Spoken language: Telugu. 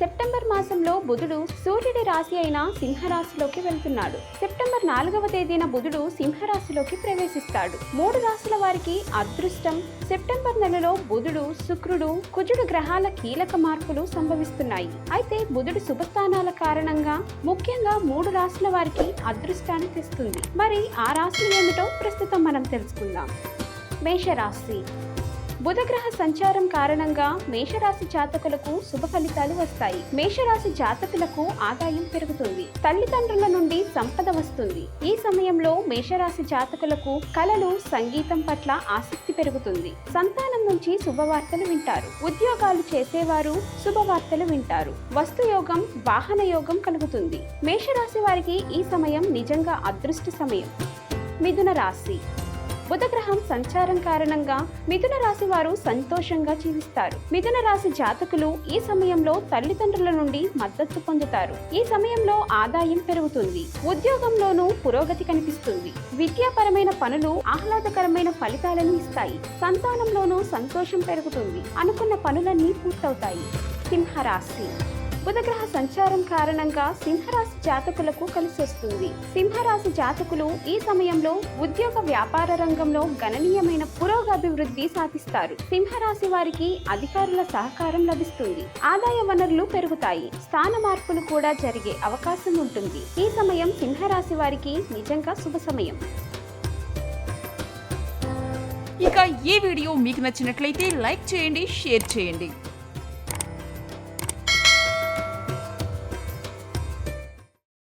సెప్టెంబర్ మాసంలో బుధుడు సూర్యుడి రాశి అయిన సింహరాశిలోకి వెళ్తున్నాడు. సెప్టెంబర్ నాలుగవ తేదీన బుధుడు సింహరాశిలోకి ప్రవేశిస్తాడు. మూడు రాశుల వారికి అదృష్టం. సెప్టెంబర్ నెలలో బుధుడు శుక్రుడు కుజుడు గ్రహాల కీలక మార్పులు సంభవిస్తున్నాయి. అయితే బుధుడు శుభస్థానాల కారణంగా ముఖ్యంగా మూడు రాశుల వారికి అదృష్టాన్ని తెస్తుంది. మరి ఆ రాశులు ఏమిటో ప్రస్తుతం మనం తెలుసుకుందాం. మేషరాశి. బుధగ్రహ సంచారం కారణంగా మేషరాశి జాతకులకు శుభ ఫలితాలు వస్తాయి. మేషరాశి జాతకులకు ఆదాయం పెరుగుతుంది. తల్లిదండ్రుల నుండి సంపద వస్తుంది. ఈ సమయంలో మేషరాశి జాతకులకు కళలు సంగీతం పట్ల ఆసక్తి పెరుగుతుంది. సంతానం నుంచి శుభవార్తలు వింటారు. ఉద్యోగాలు చేసేవారు శుభవార్తలు వింటారు. వస్తుయోగం వాహన యోగం కలుగుతుంది. మేషరాశి వారికి ఈ సమయం నిజంగా అదృష్ట సమయం. మిథున రాశి బుధగ్రహం సంచారం కారణంగా మిథున రాశి వారు సంతోషంగా జీవిస్తారు. మిథున రాశి జాతకులు ఈ సమయంలో తల్లిదండ్రుల నుండి మద్దతు పొందుతారు. ఈ సమయంలో ఆదాయం పెరుగుతుంది. ఉద్యోగంలోనూ పురోగతి కనిపిస్తుంది. విద్యాపరమైన పనులు ఆహ్లాదకరమైన ఫలితాలను ఇస్తాయి. సంతానంలోనూ సంతోషం పెరుగుతుంది. అనుకున్న పనులన్నీ పూర్తవుతాయి. సింహరాశి బుధగ్రహ సంచారం కారణంగా సింహరాశి జాతకులకు కలిసి వస్తుంది సింహరాశి జాతకులు ఈ సమయంలో ఉద్యోగ వ్యాపార రంగంలో గణనీయమైన పురోగభివృద్ధి సాధిస్తారు. సింహరాశి వారికి అధికారుల సహకారం లభిస్తుంది. ఆదాయ వనరులు పెరుగుతాయి. స్థాన మార్పులు కూడా జరిగే అవకాశం ఉంటుంది. ఈ సమయం సింహరాశి వారికి నిజంగా శుభ సమయం. ఇక ఈ వీడియో మీకు నచ్చినట్లయితే లైక్ చేయండి షేర్ చేయండి.